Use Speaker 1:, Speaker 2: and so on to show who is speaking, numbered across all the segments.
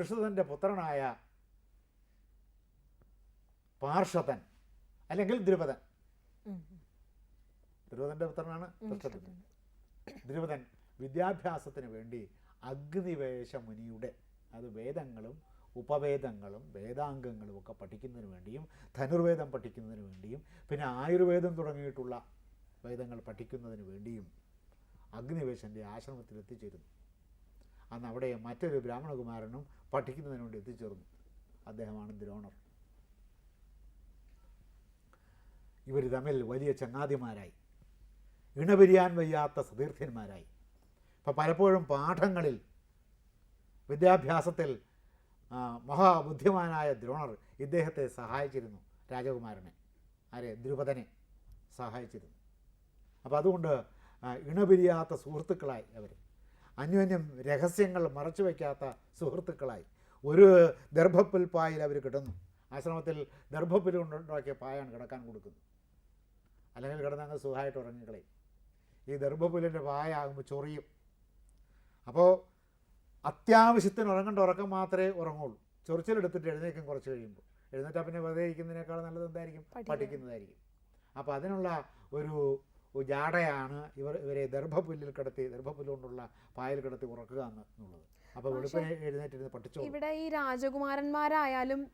Speaker 1: വൃഷതന്റെ പുത്രനായ പാർഷതൻ അല്ലെങ്കിൽ ദ്രുപദൻ. ദ്രുപദന്റെ പുത്രനാണ് ദ്രുപദൻ വിദ്യാഭ്യാസത്തിന് വേണ്ടി അഗ്നിവേശ മുനിയുടെ അത് വേദങ്ങളും ഉപവേദങ്ങളും വേദാംഗങ്ങളും ഒക്കെ പഠിക്കുന്നതിന് വേണ്ടിയും ധനുർവേദം പഠിക്കുന്നതിന് വേണ്ടിയും പിന്നെ ആയുർവേദം തുടങ്ങിയിട്ടുള്ള വേദങ്ങൾ പഠിക്കുന്നതിന് വേണ്ടിയും അഗ്നിവേശന്റെ ആശ്രമത്തിൽ എത്തിച്ചേരുന്നു അന്ന് അവിടെ മറ്റൊരു ബ്രാഹ്മണകുമാരനും പഠിക്കുന്നതിന് വേണ്ടി എത്തിച്ചേർന്നു. അദ്ദേഹമാണ് ദ്രോണർ ഇവർ തമ്മിൽ വലിയ ചങ്ങാതിമാരായി. ഇണപിരിയാൻ വയ്യാത്ത സതീർത്ഥ്യന്മാരായി അപ്പം പലപ്പോഴും പാഠങ്ങളിൽ വിദ്യാഭ്യാസത്തിൽ മഹാബുദ്ധിമാനായ ദ്രോണർ ഇദ്ദേഹത്തെ സഹായിച്ചിരുന്നു. രാജകുമാരനെ. ആരെ? ദ്രുപദനെ സഹായിച്ചിരുന്നു. അപ്പോൾ അതുകൊണ്ട് ഇണപിരിയാത്ത സുഹൃത്തുക്കളായി അവർ അന്യോന്യം രഹസ്യങ്ങൾ മറച്ചു വയ്ക്കാത്ത സുഹൃത്തുക്കളായി. ഒരു ദർഭപ്പുൽ പായിൽ അവർ കിടന്നു. ആശ്രമത്തിൽ ദർഭപ്പുൽ കൊണ്ടുണ്ടാക്കിയ പായാണ് കിടക്കാൻ കൊടുക്കുന്നത്. അല്ലെങ്കിൽ കിടന്നങ്ങ് സുഖമായിട്ട് ഉറങ്ങിക്കളയും. ഈ ദർഭപ്പുലിന്റെ പായ ആകുമ്പോൾ ചൊറിയും. അപ്പോൾ അത്യാവശ്യത്തിന് ഉറങ്ങേണ്ട ഉറക്കം മാത്രമേ ഉറങ്ങുള്ളൂ. ചൊറിച്ചിലെടുത്തിട്ട് എഴുന്നേക്കും കുറച്ച് കഴിയുമ്പോൾ. എഴുന്നേറ്റാൽ പിന്നെ വെറുതെ ഇരിക്കുന്നതിനേക്കാൾ നല്ലത് എന്തായിരിക്കും? പഠിക്കുന്നതായിരിക്കും. അപ്പോൾ അതിനുള്ള ഒരു ജാടയാണ് ഇവർ ഇവരെ ദർഭപുല്ലിൽ കിടത്തി ദർഭപുല്ലുകൊണ്ടുള്ള പായൽ കിടത്തി ഉറക്കുക എന്ന് എന്നുള്ളത് അപ്പോൾ വെളുപ്പിനെ എഴുന്നേറ്റിരുന്ന് പഠിച്ചു
Speaker 2: ഇവിടെ ഈ രാജകുമാരന്മാരായാലും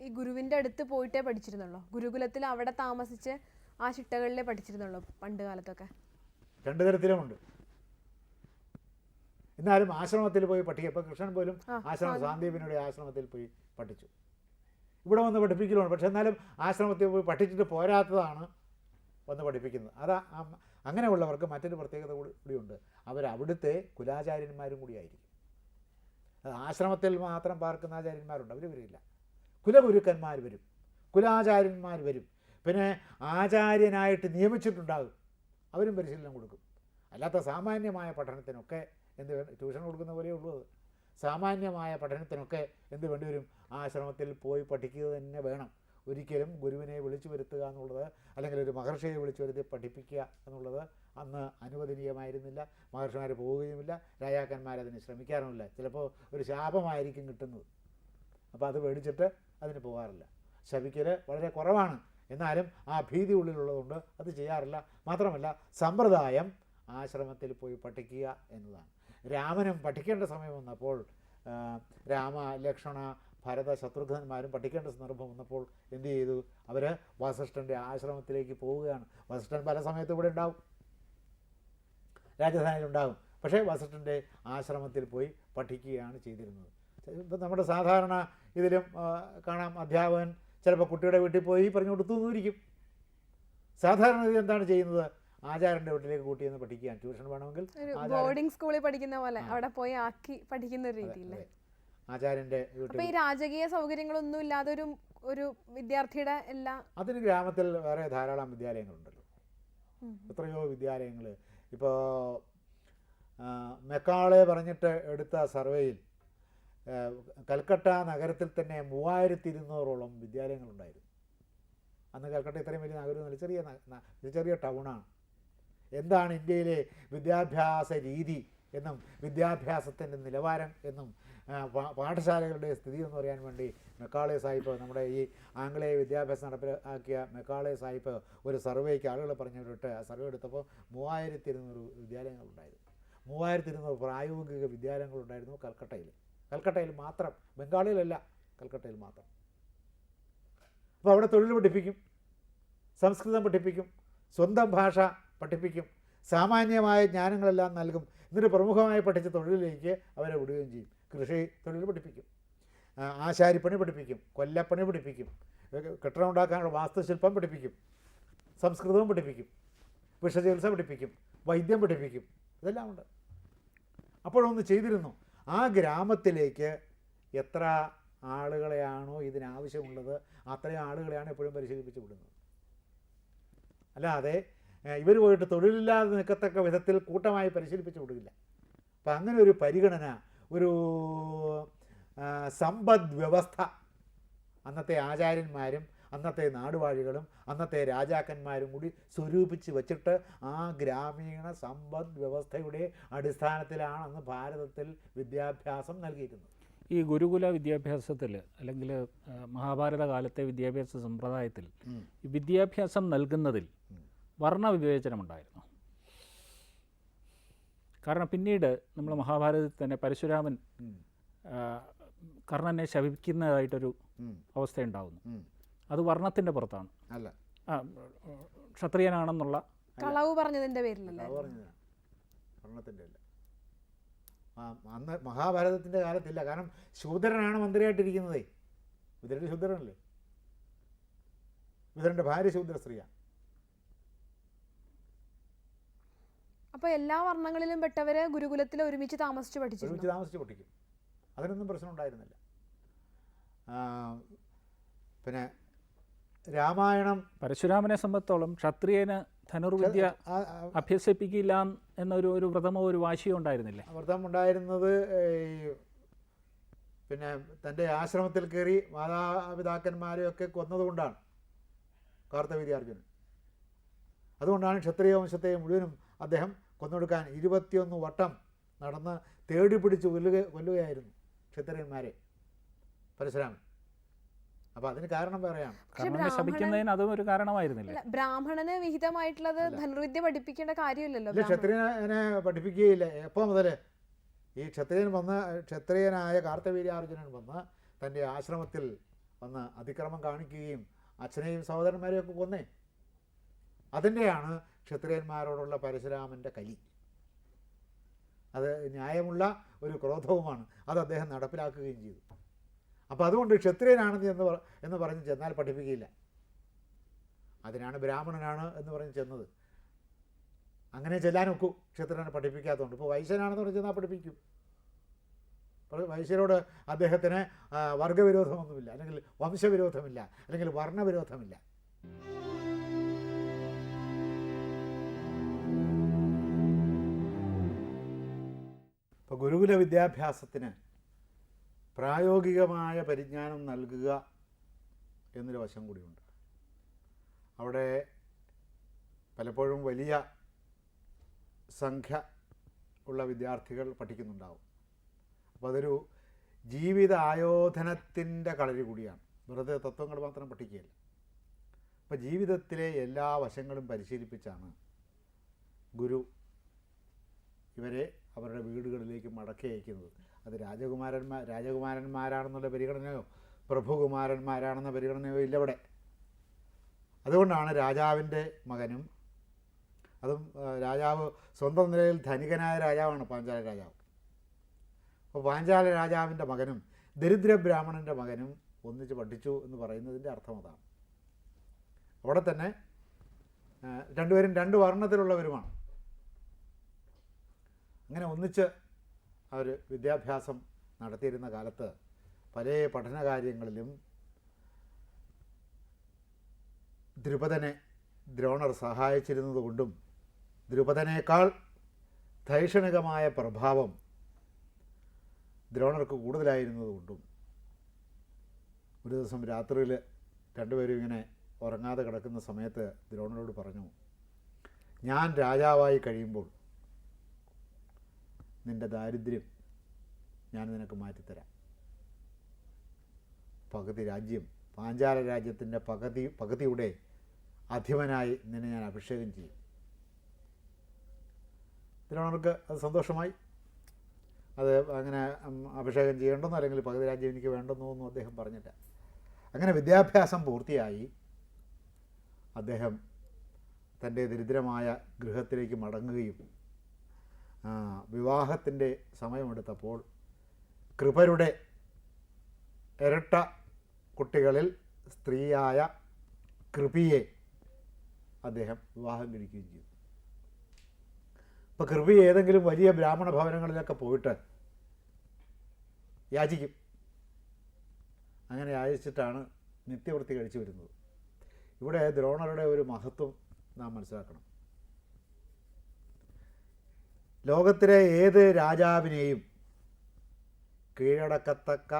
Speaker 2: ഈ ഗുരുവിന്റെ അടുത്ത് പോയിട്ടേ പഠിച്ചിരുന്നുള്ളൂ. ഗുരുകുലത്തിൽ അവിടെ താമസിച്ച് ആ ചിട്ടകളിലേ പഠിച്ചിരുന്നുള്ളൂ പണ്ട് കാലത്തൊക്കെ.
Speaker 1: രണ്ടു തരത്തിലുമുണ്ട്. എന്നാലും ആശ്രമത്തിൽ പോയി പഠിക്കുക. ഇപ്പം കൃഷ്ണൻ പോലും ആശ്രമം
Speaker 2: സാന്ദീപ്.
Speaker 1: സാന്ദീപിനുടെ ആശ്രമത്തിൽ പോയി പഠിച്ചു. ഇവിടെ വന്ന് പഠിപ്പിക്കലുമാണ് പക്ഷെ എന്നാലും ആശ്രമത്തിൽ പോയി പഠിച്ചിട്ട് പോരാത്തതാണ് വന്ന് പഠിപ്പിക്കുന്നത് അതാ അങ്ങനെയുള്ളവർക്ക് മറ്റൊരു പ്രത്യേകത കൂടിയുണ്ട് അവർ അവിടുത്തെ കുലാചാര്യന്മാരും കൂടിയായിരിക്കും ആശ്രമത്തിൽ മാത്രം പാർക്കുന്ന ആചാര്യന്മാരുണ്ട്. അവർ വരില്ല കുലഗുരുക്കന്മാർ വരും. കുലാചാര്യന്മാർ വരും. പിന്നെ ആചാര്യനായിട്ട് നിയമിച്ചിട്ടുണ്ടാകും. അവരും പരിശീലനം കൊടുക്കും. അല്ലാത്ത സാമാന്യമായ പഠനത്തിനൊക്കെ എന്ത് ട്യൂഷൻ കൊടുക്കുന്ന പോലെ ഉള്ളൂ അത്. സാമാന്യമായ പഠനത്തിനൊക്കെ എന്ത് വേണ്ടി വരും? ആശ്രമത്തിൽ പോയി പഠിക്കുക തന്നെ വേണം. ഒരിക്കലും ഗുരുവിനെ വിളിച്ചു വരുത്തുക എന്നുള്ളത് അല്ലെങ്കിൽ ഒരു മഹർഷിയെ വിളിച്ചു വരുത്തി പഠിപ്പിക്കുക എന്നുള്ളത് അന്ന് അനുവദനീയമായിരുന്നില്ല. മഹർഷിമാർ പോവുകയുമില്ല. രാജാക്കന്മാർ അതിന് ശ്രമിക്കാറുമില്ല. ചിലപ്പോൾ ഒരു ശാപമായിരിക്കും കിട്ടുന്നത്. അപ്പോൾ അത് മേടിച്ചിട്ട് അതിന് പോകാറില്ല. ശപിക്കൽ വളരെ കുറവാണ്. എന്നാലും ആ ഭീതി ഉള്ളിലുള്ളതുകൊണ്ട് അത് ചെയ്യാറില്ല. മാത്രമല്ല സമ്പ്രദായം ആശ്രമത്തിൽ പോയി പഠിക്കുക എന്നതാണ്. രാമനും പഠിക്കേണ്ട സമയം വന്നപ്പോൾ രാമ ലക്ഷ്മണ ഭരത ശത്രുഘ്നന്മാരും പഠിക്കേണ്ട സന്ദർഭം വന്നപ്പോൾ എന്ത് ചെയ്തു? അവർ വസിഷ്ഠന്റെ ആശ്രമത്തിലേക്ക് പോവുകയാണ്. വസിഷ്ഠൻ പല സമയത്തും ഇവിടെ ഉണ്ടാവും. രാജധാനിയിലുണ്ടാകും പക്ഷേ വസിഷ്ഠന്റെ ആശ്രമത്തിൽ പോയി പഠിക്കുകയാണ് ചെയ്തിരുന്നത്. ഇപ്പം നമ്മുടെ സാധാരണ ഇതിലും കാണാം അധ്യാപകൻ ചിലപ്പോൾ കുട്ടിയുടെ വീട്ടിൽ പോയി പറഞ്ഞു കൊടുത്തു എന്നിരിക്കും സാധാരണ ഇത് എന്താണ് ചെയ്യുന്നത്? ആചാരന്റെ വീട്ടിലേക്ക് കൂട്ടി എന്ന് പഠിക്കുകയാണ്. ട്യൂഷൻ വേണമെങ്കിൽ
Speaker 2: ബോർഡിംഗ് സ്കൂളിൽ പഠിക്കുന്ന പോലെ അവിടെ പോയി ആക്കി പഠിക്കുന്ന ഒരു
Speaker 1: അതെ,
Speaker 2: രീതിയില്ലേ യൂട്യൂബ്
Speaker 1: വീട്ടിൽ
Speaker 2: ഈ രാജകീയ സൗകര്യങ്ങളൊന്നും ഇല്ലാതെ ഒരു ഒരു വിദ്യാർത്ഥിയുടെ എല്ലാ
Speaker 1: അതിന് ഗ്രാമത്തിൽ വേറെ ധാരാളം വിദ്യാലയങ്ങളുണ്ടല്ലോ. എത്രയോ വിദ്യാലയങ്ങൾ ഇപ്പോൾ മെക്കാളെ പറഞ്ഞിട്ട് എടുത്ത സർവേയിൽ കൽക്കട്ട നഗരത്തിൽ തന്നെ മൂവായിരത്തി ഇരുന്നൂറോളം വിദ്യാലയങ്ങളുണ്ടായിരുന്നു. അന്ന് കൽക്കട്ട ഇത്രയും വലിയ നഗരം ചെറിയ ചെറിയ ടൗണാണ്. എന്താണ് ഇന്ത്യയിലെ വിദ്യാഭ്യാസ രീതി? എന്നും വിദ്യാഭ്യാസത്തിന്റെ നിലവാരം എന്നും പാഠശാലകളുടെ സ്ഥിതി എന്ന് പറയാൻ വേണ്ടി മെക്കാളെ സാഹിബ് നമ്മുടെ ഈ ആംഗ്ലേയ വിദ്യാഭ്യാസം നടപ്പിലാക്കിയ മെക്കാളെ സാഹിബ് ഒരു സർവേക്ക് ആളുകൾ പറഞ്ഞു വിട്ട് ആ സർവേ എടുത്തപ്പോൾ മൂവായിരത്തി ഇരുന്നൂറ് വിദ്യാലയങ്ങളുണ്ടായിരുന്നു. മൂവായിരത്തി ഇരുന്നൂറ് പ്രായോഗിക വിദ്യാലയങ്ങളുണ്ടായിരുന്നു കൽക്കട്ടയിൽ. കൽക്കട്ടയിൽ മാത്രം ബംഗാളിലല്ല കൽക്കട്ടയിൽ മാത്രം. അപ്പോൾ അവിടെ തൊഴിൽ പഠിപ്പിക്കും സംസ്കൃതം പഠിപ്പിക്കും സ്വന്തം ഭാഷ പഠിപ്പിക്കും സാമാന്യമായ ജ്ഞാനങ്ങളെല്ലാം നൽകും. എന്നിട്ട് പ്രമുഖമായി പഠിച്ച തൊഴിലിലേക്ക് അവരെ വിടുകയും ചെയ്യും. കൃഷി തൊഴിൽ പഠിപ്പിക്കും. ആശാരിപ്പണി പഠിപ്പിക്കും. കൊല്ലപ്പണി പഠിപ്പിക്കും. കെട്ടിടം ഉണ്ടാക്കാനുള്ള വാസ്തുശില്പം പഠിപ്പിക്കും. സംസ്കൃതവും പഠിപ്പിക്കും. വിഷചികിത്സ പഠിപ്പിക്കും. വൈദ്യം പഠിപ്പിക്കും. ഇതെല്ലാം ഉണ്ട്. അപ്പോഴൊന്ന് ചെയ്തിരുന്നു. ആ ഗ്രാമത്തിലേക്ക് എത്ര ആളുകളെയാണോ ഇതിനാവശ്യമുള്ളത് അത്രയും ആളുകളെയാണ് എപ്പോഴും പരിശീലിപ്പിച്ച് വിടുന്നത്. അല്ലാതെ ഇവർ പോയിട്ട് തൊഴിലില്ലാതെ നിൽക്കത്തക്ക വിധത്തിൽ കൂട്ടമായി പരിശീലിപ്പിച്ചു കൊടുക്കില്ല. അപ്പം അങ്ങനെ ഒരു പരിഗണന ഒരു സമ്പദ് വ്യവസ്ഥ അന്നത്തെ ആചാര്യന്മാരും അന്നത്തെ നാടുവാഴികളും അന്നത്തെ രാജാക്കന്മാരും കൂടി സ്വരൂപിച്ച് വച്ചിട്ട് ആ ഗ്രാമീണ സമ്പദ് വ്യവസ്ഥയുടെ അടിസ്ഥാനത്തിലാണ് അന്ന് ഭാരതത്തിൽ വിദ്യാഭ്യാസം നൽകിയിരുന്നത്.
Speaker 3: ഈ ഗുരുകുല വിദ്യാഭ്യാസത്തിൽ അല്ലെങ്കിൽ മഹാഭാരത കാലത്തെ വിദ്യാഭ്യാസ സമ്പ്രദായത്തിൽ വിദ്യാഭ്യാസം നൽകുന്നതിൽ വർണവിവേചനമുണ്ടായിരുന്നു. കാരണം പിന്നീട് നമ്മൾ മഹാഭാരതത്തിൽ തന്നെ പരശുരാമൻ കർണനെ ശപിക്കുന്നതായിട്ടൊരു
Speaker 1: ഉം.
Speaker 3: അവസ്ഥയുണ്ടാകുന്നു അത് വർണത്തിന്റെ പുറത്താണ്.
Speaker 1: അല്ല.
Speaker 3: ക്ഷത്രിയനാണെന്നുള്ള
Speaker 2: കളവ് പറഞ്ഞതിന്റെ പേരിലല്ലേ?
Speaker 1: അല്ല. അന്ന് മഹാഭാരതത്തിന്റെ കാലത്തില്ല. കാരണം ശൂദ്രനാണ് മന്ത്രിയായിട്ടിരിക്കുന്നതേ. വിതുരൻ ശൂദ്രനല്ലേ? വിതുരന്റെ ഭാര്യ ശൂദ്ര സ്ത്രീയാണ്
Speaker 2: അപ്പൊ എല്ലാ വർണങ്ങളിലും പെട്ടവര് ഗുരുകുലത്തിൽ ഒരുമിച്ച് താമസിച്ച് പഠിച്ചു
Speaker 1: ഒരുമിച്ച് താമസിച്ച് പഠിക്കും. അതിനൊന്നും പ്രശ്നം ഉണ്ടായിരുന്നില്ല. പിന്നെ രാമായണം
Speaker 3: പരശുരാമനെ സംബന്ധിച്ചോളം ക്ഷത്രിയന് ധനുർവിദ്യ അഭ്യസിപ്പിക്കില്ല എന്നൊരു ഒരു വ്രതമോ ഒരു വാശിയോ ഉണ്ടായിരുന്നില്ലേ?
Speaker 1: വ്രതം ഉണ്ടായിരുന്നത് ഈ പിന്നെ തന്റെ ആശ്രമത്തിൽ കയറി മാതാപിതാക്കന്മാരെയൊക്കെ കൊന്നതുകൊണ്ടാണ് കാർത്തവീര്യാർജുനൻ അതുകൊണ്ടാണ് ക്ഷത്രിയ വംശത്തെ മുഴുവനും അദ്ദേഹം കൊന്നൊടുക്കാൻ ഇരുപത്തിയൊന്ന് വട്ടം നടന്ന് തേടി പിടിച്ച് കൊല്ലുക കൊല്ലുകയായിരുന്നു ക്ഷത്രിയന്മാരെ. പരശുരാമൻ. അപ്പോൾ അതിന് കാരണം
Speaker 2: പറയാം.
Speaker 3: ശപിക്കുന്നതിന് അതും ഒരു കാരണമായിരുന്നില്ല?
Speaker 2: ബ്രാഹ്മണന് വിഹിതമായിട്ടുള്ളത് ധനുർവിദ്യ പഠിപ്പിക്കേണ്ട കാര്യമില്ലല്ലോ.
Speaker 1: ക്ഷത്രിയനെ പഠിപ്പിക്കുകയില്ല. എപ്പോ മുതൽ ഈ ക്ഷത്രിയൻ വന്ന് ക്ഷത്രിയനായ കാർത്തവീര്യാർജുനൻ വന്ന് തന്റെ ആശ്രമത്തിൽ വന്ന് അതിക്രമം കാണിക്കുകയും അച്ഛനെയും സഹോദരന്മാരെയും ഒക്കെ കൊന്നേ. അതിന്റെയാണ് ക്ഷത്രിയന്മാരോടുള്ള പരശുരാമന്റെ കലി. അത് ന്യായമുള്ള ഒരു ക്രോധവുമാണ്. അത് അദ്ദേഹം നടപ്പിലാക്കുകയും ചെയ്തു. അപ്പോൾ അതുകൊണ്ട് ക്ഷത്രിയനാണെന്ന് എന്ന് എന്ന് പറഞ്ഞ് ചെന്നാൽ പഠിപ്പിക്കില്ല അതിനാണ് ബ്രാഹ്മണനാണ് എന്ന് പറഞ്ഞ് ചെന്നത്. അങ്ങനെ ചെല്ലാൻ ഒക്കൂ ക്ഷത്രിയനെ പഠിപ്പിക്കാത്തതുകൊണ്ട് ഇപ്പോൾ വൈശ്യനാണെന്ന് പറഞ്ഞ് ചെന്നാൽ പഠിപ്പിക്കും. വൈശ്യരോട് അദ്ദേഹത്തിന് വർഗവിരോധമൊന്നുമില്ല. അല്ലെങ്കിൽ വംശവിരോധമില്ല. അല്ലെങ്കിൽ വർണവിരോധമില്ല. ഇപ്പോൾ ഗുരുകുല വിദ്യാഭ്യാസത്തിന് പ്രായോഗികമായ പരിജ്ഞാനം നൽകുക എന്നൊരു വശം കൂടിയുണ്ട്. അവിടെ പലപ്പോഴും വലിയ സംഖ്യ ഉള്ള വിദ്യാർത്ഥികൾ പഠിക്കുന്നുണ്ടാവും. അപ്പോൾ അതൊരു ജീവിത ആയോധനത്തിന്റെ കളരി കൂടിയാണ്. വെറുതെ തത്വങ്ങൾ മാത്രം പഠിക്കുകയില്ല. അപ്പോൾ ജീവിതത്തിലെ എല്ലാ വശങ്ങളും പരിശീലിപ്പിച്ചാണ് ഗുരു ഇവരെ അവരുടെ വീടുകളിലേക്ക് മടക്കി അയക്കുന്നത്. അത് രാജകുമാരന്മാർ രാജകുമാരന്മാരാണെന്നുള്ള പരിഗണനയോ പ്രഭുകുമാരന്മാരാണെന്ന പരിഗണനയോ ഇല്ല അതുകൊണ്ടാണ് രാജാവിന്റെ മകനും അതും രാജാവ് സ്വന്തം നിലയിൽ ധനികനായ രാജാവാണ് പാഞ്ചാല രാജാവ്. അപ്പോൾ പാഞ്ചാല രാജാവിന്റെ മകനും ദരിദ്ര ബ്രാഹ്മണന്റെ മകനും ഒന്നിച്ച് പഠിച്ചു എന്ന് പറയുന്നതിന്റെ അർത്ഥം അതാണ്. അവിടെ തന്നെ രണ്ടുപേരും രണ്ട് വർണത്തിലുള്ളവരുമാണ്. അങ്ങനെ ഒന്നിച്ച് അവർ വിദ്യാഭ്യാസം നടത്തിയിരുന്ന കാലത്ത് പല പഠനകാര്യങ്ങളിലും ദ്രുപദനെ ദ്രോണർ സഹായിച്ചിരുന്നതുകൊണ്ടും ദ്രുപദനേക്കാൾ ധൈഷണികമായ പ്രഭാവം ദ്രോണർക്ക് കൂടുതലായിരുന്നതുകൊണ്ടും ഒരു ദിവസം രാത്രിയിൽ രണ്ടുപേരും ഇങ്ങനെ ഉറങ്ങാതെ കിടക്കുന്ന സമയത്ത് ദ്രോണരോട് പറഞ്ഞു ഞാൻ രാജാവായി കഴിയുമ്പോൾ നിന്റെ ദാരിദ്ര്യം ഞാൻ നിനക്ക് മാറ്റിത്തരാം. പകുതി രാജ്യം പാഞ്ചാല രാജ്യത്തിന്റെ പകുതി പകുതിയുടെ അധിപനായി നിന്നെ ഞാൻ അഭിഷേകം ചെയ്യും. ദ്രോണർക്ക് അത് സന്തോഷമായി. അത് അങ്ങനെ അഭിഷേകം ചെയ്യേണ്ടെന്നോ അല്ലെങ്കിൽ പകുതി രാജ്യം എനിക്ക് വേണ്ടെന്നോ ഒന്നും അദ്ദേഹം പറഞ്ഞില്ല. അങ്ങനെ വിദ്യാഭ്യാസം പൂർത്തിയായി. അദ്ദേഹം തന്റെ ദരിദ്രമായ ഗൃഹത്തിലേക്ക് മടങ്ങുകയും വിവാഹത്തിന്റെ സമയമെടുത്തപ്പോൾ കൃപരുടെ ഇരട്ട കുട്ടികളിൽ സ്ത്രീയായ കൃപിയെ അദ്ദേഹം വിവാഹം കഴിക്കുകയും ചെയ്തു. ഇപ്പോൾ കൃപി ഏതെങ്കിലും വലിയ ബ്രാഹ്മണ ഭവനങ്ങളിലൊക്കെ പോയിട്ട് യാചിക്കും. അങ്ങനെ യാചിച്ചിട്ടാണ് നിത്യവൃത്തി കഴിച്ചു വരുന്നത്. ഇവിടെ ദ്രോണരുടെ ഒരു മഹത്വം നാം മനസ്സിലാക്കണം. ലോകത്തിലെ ഏത് രാജാവിനെയും കീഴടക്കത്തക്ക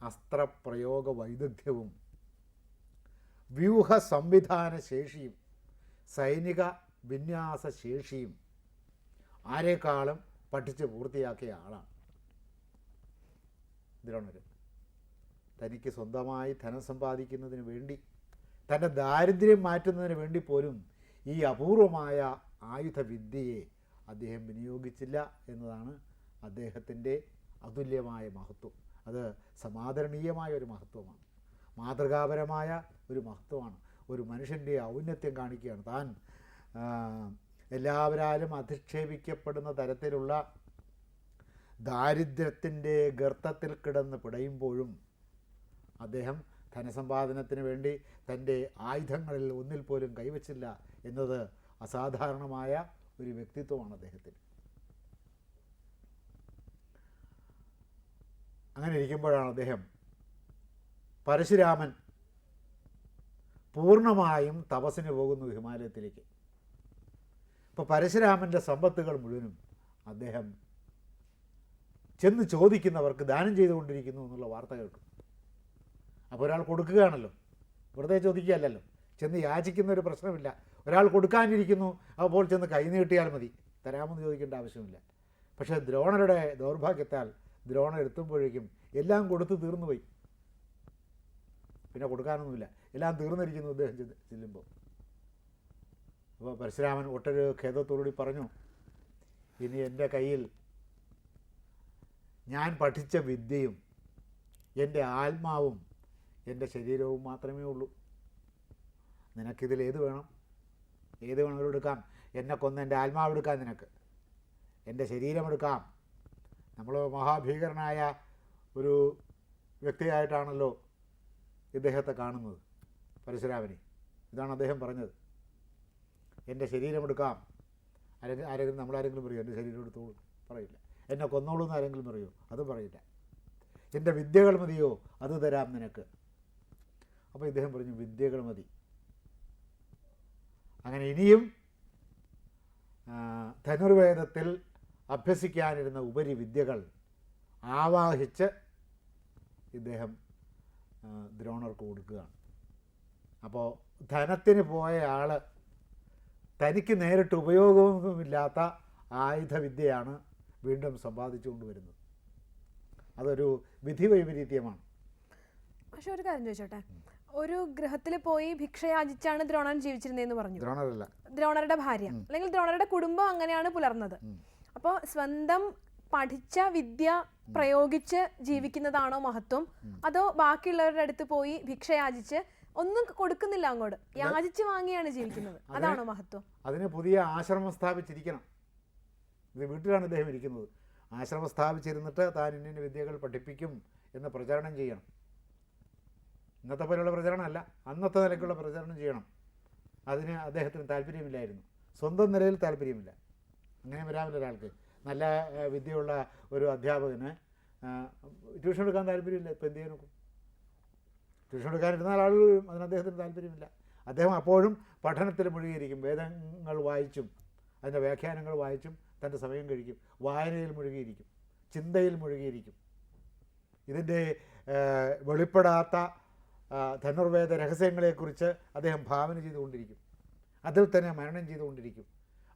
Speaker 1: അസ്ത്രപ്രയോഗ വൈദഗ്ധ്യവും വ്യൂഹ സംവിധാന ശേഷിയും സൈനിക വിന്യാസ ശേഷിയും ആരെക്കാളും പഠിച്ച് പൂർത്തിയാക്കിയ ആളാണ്. ദ്രോണർ തനിക്ക് സ്വന്തമായി ധനം സമ്പാദിക്കുന്നതിന് വേണ്ടി തന്റെ ദാരിദ്ര്യം മാറ്റുന്നതിന് വേണ്ടി പോലും ഈ അപൂർവമായ ആയുധവിദ്യയെ അദ്ദേഹം വിനിയോഗിച്ചില്ല എന്നതാണ് അദ്ദേഹത്തിന്റെ അതുല്യമായ മഹത്വം. അത് സമാദരണീയമായ ഒരു മഹത്വമാണ്. മാതൃകാപരമായ ഒരു മഹത്വമാണ്. ഒരു മനുഷ്യന്റെ ഔന്നത്യം കാണിക്കുകയാണ്. താൻ എല്ലാവരാലും അധിക്ഷേപിക്കപ്പെടുന്ന തരത്തിലുള്ള ദാരിദ്ര്യത്തിന്റെ ഗർത്തത്തിൽ കിടന്ന് പിടയുമ്പോഴും അദ്ദേഹം ധനസമ്പാദനത്തിന് വേണ്ടി തന്റെ ആയുധങ്ങളിൽ ഒന്നിൽ പോലും കൈവച്ചില്ല എന്നത് അസാധാരണമായ ഒരു വ്യക്തിത്വമാണ് അദ്ദേഹത്തിന്. അങ്ങനെ ഇരിക്കുമ്പോഴാണ് അദ്ദേഹം പരശുരാമൻ പൂർണമായും തപസ്സിന് പോകുന്നു ഹിമാലയത്തിലേക്ക്. ഇപ്പോൾ പരശുരാമന്റെ സമ്പത്തുകൾ മുഴുവനും അദ്ദേഹം ചെന്ന് ചോദിക്കുന്നവർക്ക് ദാനം ചെയ്തുകൊണ്ടിരിക്കുന്നു എന്നുള്ള വാർത്ത കേട്ടു. അപ്പോൾ ഒരാൾ കൊടുക്കുകയാണല്ലോ. വെറുതെ ചോദിക്കുകയല്ലല്ലോ. ചെന്ന് യാചിക്കുന്ന ഒരു പ്രശ്നമില്ല. ഒരാൾ കൊടുക്കാനിരിക്കുന്നു അപ്പോൾ ചെന്ന് കൈ നീട്ടിയാൽ മതി. തരാമെന്ന് ചോദിക്കേണ്ട ആവശ്യമില്ല. പക്ഷേ ദ്രോണരുടെ ദൗർഭാഗ്യത്താൽ ദ്രോണർ എത്തുമ്പോഴേക്കും എല്ലാം കൊടുത്തു തീർന്നു പോയി പിന്നെ കൊടുക്കാനൊന്നുമില്ല. എല്ലാം തീർന്നിരിക്കുന്നു അദ്ദേഹം ചെല്ലുമ്പോൾ. അപ്പോൾ പരശുരാമൻ ഒട്ടൊരു ഖേദത്തോടുകൂടി പറഞ്ഞു ഇനി എന്റെ കയ്യിൽ ഞാൻ പഠിച്ച വിദ്യയും എന്റെ ആത്മാവും എന്റെ ശരീരവും മാത്രമേ ഉള്ളൂ. നിനക്കിതിലേത് വേണം? ഏത് വേണമെങ്കിലും എടുക്കാം. എന്നെ കൊന്ന് എന്റെ ആത്മാവ് എടുക്കാം നിനക്ക്. എന്റെ ശരീരമെടുക്കാം നമ്മൾ മഹാഭീകരനായ ഒരു വ്യക്തിയായിട്ടാണല്ലോ ഇദ്ദേഹത്തെ കാണുന്നത്. പരശുരാമനെ. ഇതാണ് അദ്ദേഹം പറഞ്ഞത്. എന്റെ ശരീരമെടുക്കാം ആരെങ്കിലും ആരെങ്കിലും നമ്മളാരെങ്കിലും പറയും? എന്റെ ശരീരം എടുത്തോളൂ. പറയില്ല. എന്നെ കൊന്നോളൂ എന്ന് ആരെങ്കിലും പറയോ? അതും പറയില്ല. എന്റെ വിദ്യകൾ മതിയോ? അത് തരാം നിനക്ക്. അപ്പോൾ ഇദ്ദേഹം പറഞ്ഞു വിദ്യകൾ മതി. അങ്ങനെ ഇനിയും ധനുർവേദത്തിൽ അഭ്യസിക്കാനിരുന്ന ഉപരി വിദ്യകൾ ആവാഹിച്ച് ഇദ്ദേഹം ദ്രോണർക്ക് കൊടുക്കുകയാണ്. അപ്പോൾ ധനത്തിന് പോയ ആൾ തനിക്ക് നേരിട്ട് ഉപയോഗമൊന്നുമില്ലാത്ത ആയുധവിദ്യയാണ് വീണ്ടും സമ്പാദിച്ചുകൊണ്ട് വരുന്നത് അതൊരു വിധി വൈപരീത്യമാണ്
Speaker 2: പക്ഷെ ഒരു കാര്യം ചോദിച്ചോട്ടെ? ഒരു ഗ്രഹത്തിൽ പോയി ഭിക്ഷയാചിച്ചാണ് ദ്രോണൻ ജീവിച്ചിരുന്നതെന്ന് പറഞ്ഞു.
Speaker 1: ദ്രോണരല്ല.
Speaker 2: ദ്രോണരുടെ ഭാര്യ. അല്ലെങ്കിൽ ദ്രോണരുടെ കുടുംബം അങ്ങനെയാണ് പുലർന്നത്. അപ്പോൾ സ്വന്തം പഠിച്ച വിദ്യ പ്രയോഗിച്ച് ജീവിക്കുന്നതാണോ മഹത്വം? അതോ ബാക്കിയുള്ളവരുടെ അടുത്ത് പോയി ഭിക്ഷയാചിച്ച് ഒന്നും കൊടുക്കുന്നില്ല അങ്ങോട്ട്? യാചിച്ച് വാങ്ങിയാണ് ജീവിക്കുന്നത്. അതാണോ മഹത്വം?
Speaker 1: അതിന് പുതിയ ആശ്രമം സ്ഥാപിച്ചിരിക്കണം. ഇത് വീട്ടിലാണ് ഇദ്ദേഹം ഇരിക്കുന്നത്. ആശ്രമം സ്ഥാപിച്ചിരുന്നിട്ട് താൻ ഇന്ന വിദ്യകൾ പഠിപ്പിക്കും എന്ന് പ്രചാരണം ചെയ്യണം. ഇന്നത്തെ പോലെയുള്ള പ്രചരണമല്ല. അന്നത്തെ നിലയ്ക്കുള്ള പ്രചരണം ചെയ്യണം. അതിന് അദ്ദേഹത്തിന് താല്പര്യമില്ലായിരുന്നു. സ്വന്തം നിലയിൽ താല്പര്യമില്ല. അങ്ങനെ വരാമില്ല ഒരാൾക്ക്. നല്ല വിദ്യയുള്ള ഒരു അധ്യാപകന് ട്യൂഷൻ എടുക്കാൻ താല്പര്യമില്ല. ഇപ്പം എന്ത് ചെയ്യാൻ നോക്കും ട്യൂഷൻ എടുക്കാനിരുന്ന ആളുകൾ അതിന് അദ്ദേഹത്തിന് താല്പര്യമില്ല. അദ്ദേഹം അപ്പോഴും പഠനത്തിൽ മുഴുകിയിരിക്കും. വേദങ്ങൾ വായിച്ചും അതിന്റെ വ്യാഖ്യാനങ്ങൾ വായിച്ചും തന്റെ സമയം കഴിക്കും. വായനയിൽ മുഴുകിയിരിക്കും. ചിന്തയിൽ മുഴുകിയിരിക്കും. ഇതിന്റെ വെളിപ്പെടാത്ത ധനുർവേദ രഹസ്യങ്ങളെക്കുറിച്ച് അദ്ദേഹം ഭാവന ചെയ്തുകൊണ്ടിരിക്കും. അതിൽ തന്നെ മരണം ചെയ്തുകൊണ്ടിരിക്കും.